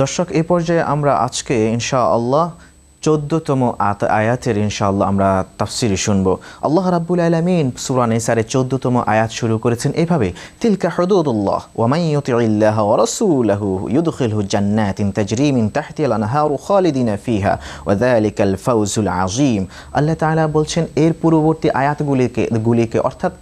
দর্শক এ পর্যায়ে আমরা আজকে ইনশা আল্লাহ চোদ্দতম আত আয়াতের ইনশাআল্লাহ আমরা তাফসিরি শুনব। আল্লাহ রাব্বুল আলামিন সূরা নিসারে চোদ্দতম আয়াত শুরু করেছেন এভাবে, তিলকা হুদুদুল্লাহ ওয়া মান ইউতিইল্লাহ ওয়া রাসূলাহু ইউদখিলহু জান্নাতিন তাজরি মিন তাহতিহাল আনহারু খালিদিনা ফিহা ওয়া যালিকাল ফাউজুল আযীম। আল্লাহ তাআলা বলছেন, এর পূর্ববর্তী আয়াতগুলিকে, গুলিকে অর্থাৎ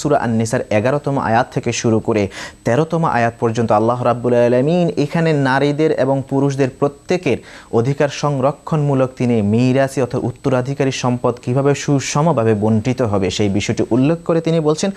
সুরা আন-নিসার 11তম আয়াত থেকে শুরু করে 13তম আয়াত পর্যন্ত আল্লাহ রাব্বুল আলামিন এখানে নারীদের এবং পুরুষদের প্রত্যেকের অধিকার সংরক্ষণ সংরক্ষণমূলক তিনি মিরাসি অর্থাৎ উত্তরাধিকারী সম্পদ কীভাবে সুসমভাবে বন্টিত হবে সেই বিষয়টি উল্লেখ করে তিনি বলছেন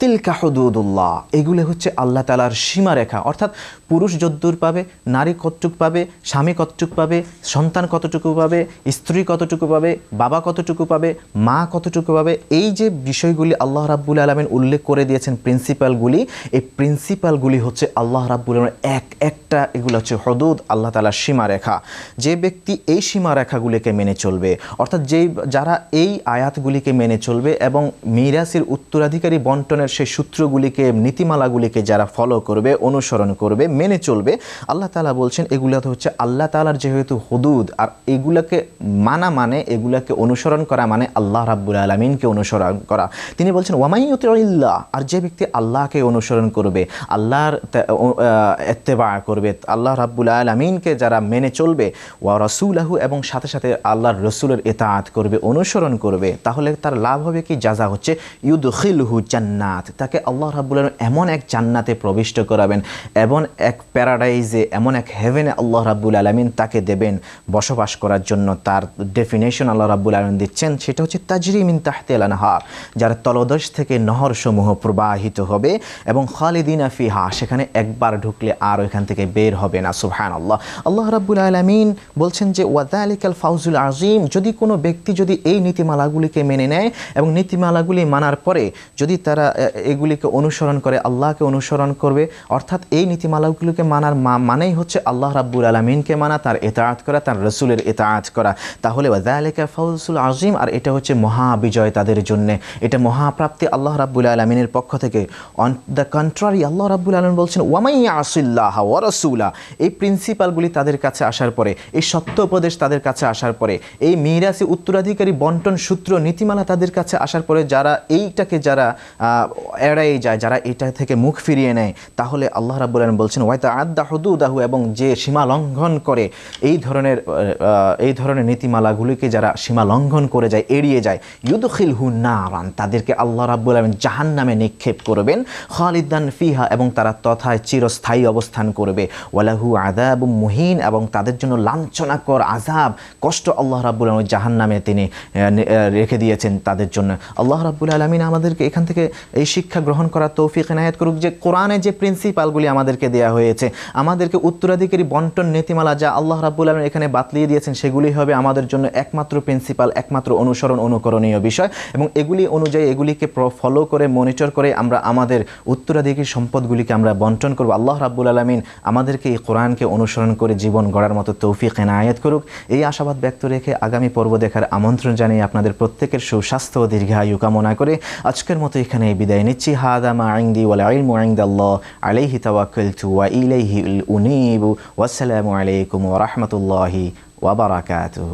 তিলকা হদুদুল্লাহ, এগুলো হচ্ছে আল্লাহ তালার সীমারেখা। অর্থাৎ পুরুষ যদ্দূর পাবে, নারী কতটুক পাবে, স্বামী কতটুক পাবে, সন্তান কতটুকু পাবে, স্ত্রী কতটুকু পাবে, বাবা কতটুকু পাবে, মা কতটুকু পাবে, এই যে বিষয়গুলি আল্লাহ রাব্বুল আলমেন উল্লেখ করে দিয়েছেন প্রিন্সিপালগুলি, এই প্রিন্সিপালগুলি হচ্ছে আল্লাহ রাব্বুল আলমের এক একটা, এগুলো হচ্ছে হদুদ, আল্লাহ তালার সীমারেখা। যে ব্যক্তি এই সীমারেখাগুলিকে মেনে চলবে, অর্থাৎ যেই, যারা এই আয়াতগুলিকে মেনে চলবে এবং মিরাসির উত্তরাধিকারী বন্টনের সেই সূত্রগুলিকে, নীতিমালাগুলিকে যারা ফলো করবে, অনুসরণ করবে, মেনে চলবে, আল্লাহ তালা বলছেন, এগুলো তো হচ্ছে আল্লাহ তালার যেহেতু হদুদ, আর এগুলাকে মানা মানে এগুলাকে অনুসরণ করা মানে আল্লাহ রাব্বুল আলমিনকে অনুসরণ করা। তিনি বলছেন ওয়ামাইয়ুতিল্লাহ আর যে ব্যক্তি আল্লাহকে অনুসরণ করবে, আল্লাহর এত্তেবা করবে, আল্লাহ রাব্বুল আলমিনকে যারা মেনে চলবে, ওয়া রসুলাহু, এবং সাথে সাথে আল্লাহর রসুলের এতাআত করবে, অনুসরণ করবে, তাহলে তার লাভ হবে কি? যা যা হচ্ছে, ইউদখিলহু জান্নাত, তাকে আল্লাহ আলম এমন এক জান্নাতে প্রবিষ্ট করাবেন, এমন এক প্যারাডাইজে এমন এক হেভেনে আল্লাহ রাব্বুল আলমিন তাকে দেবেন বসবাস করার জন্য। তার ডেফিনেশন আল্লাহ রাব্বুল আলমিন দিচ্ছেন, সেটা হচ্ছে তাজরিমিন তাহতে আলানহার যার তলদেশ থেকে নহরসমূহ প্রবাহিত হবে, এবং খালিদিনা ফিহা, সেখানে একবার ঢুকলে আর ওইখান থেকে বের হবে না সুবহান আল্লাহ আল্লাহ রাব্বুল আলমিন বলছেন যে ওয়াদালিকাল ফাউজুল আজিম যদি কোনো ব্যক্তি যদি এই নীতিমালাগুলিকে মেনে নেয়, এবং নীতিমালাগুলি মানার পরে যদি তারা এগুলিকে অনুসরণ করে, আল্লাহকে অনুসরণ করবে। অর্থাৎ এই নীতিমালাগুলিকে মানার মানেই হচ্ছে আল্লাহ রাব্বুল আলমিনকে মানা, তার এতায়াত করা, তার রসুলের এতায়াত করা। তাহলে ওয়াদালিকা ফাউজুল আজিম আর এটা হচ্ছে মহাবিজয় তাদের জন্য। এটা মহাপ্রাপ্তি আল্লাহ রাব্বুল আলমিনের পক্ষ থেকে। অন দ্য কন্ট্রারি আল্লাহ রাব্বুল আলম বলছেন ওয়ামাইয়া আসিল্লাহ ওয়ারসুলা এই প্রিন্সিপালগুলি তাদের কাছে আসার পরে, এই সত্য উপদেশ তাদের কাছে আসার পরে, এই মিরাসি উত্তরাধিকারী বন্টন সূত্র নীতিমালা তাদের কাছে আসার পরে, যারা এইটাকে যারা এড়াই যায়, যারা এটা থেকে মুখ ফিরিয়ে নেয়, তাহলে আল্লাহ রাব্বুল আলম বলছেন, ওয়াইতা আদা হদুদাহু এবং যে সীমা লঙ্ঘন করে, এই ধরনের এই ধরনের নীতিমালাগুলিকে যারা সীমা লঙ্ঘন করে যায়, এড়িয়ে যায় ইউদখিল হু না নারান, তাদেরকে আল্লাহ রাব্বুল আলম জাহান নামে নিক্ষেপ করবেন, খালিদান ফিহা, এবং তারা তথায় চিরস্থায়ী অবস্থান করবে, ওয়ালাহু আদাব মুহিন, এবং তাদের জন্য লাঞ্ছনাকর আজাব কষ্ট আল্লাহ রাব্বুল আলম জাহান নামে তিনি রেখে দিয়েছেন তাদের জন্য। আল্লাহ রাব্বুল আলমিন আমাদেরকে এখান থেকে এই শিক্ষা গ্রহণ করার তৌফিক এনায়ত করুক যে কোরআনে যে প্রিন্সিপালগুলি আমাদেরকে দেওয়া হয়েছে, আমাদেরকে উত্তরাধিকারী বন্টন নীতিমালা যা আল্লাহ রাব্বুল আলমিন এখানে বাতলিয়ে দিয়েছেন, সেগুলি হবে আমাদের জন্য একমাত্র প্রিন্সিপাল, একমাত্র অনুসরণ অনুকরণীয় বিষয় এবং এগুলি অনুযায়ী এগুলিকে ফলো করে মনিটর করে আমরা আমাদের উত্তরাধিকারী সম্পদগুলিকে আমরা বন্টন করব। আল্লাহ রাব্বুল আলমিন আমাদেরকে এই কোরআনকে অনুসরণ করে জীবন গড়ার মতো তৌফিক এনায়ত করুক। এই আশাবাদ ব্যক্ত রেখে আগামী পর্ব দেখার আমন্ত্রণ জানিয়ে আপনাদের প্রত্যেকের সুস্বাস্থ্য ও দীর্ঘায়ু কামনা করে আজকের মতো এখানে এই বিদায় دينتي هذا ما عندي والعلم عند الله. عليه توكلت وإليه الأنيب. والسلام عليكم ورحمة الله وبركاته.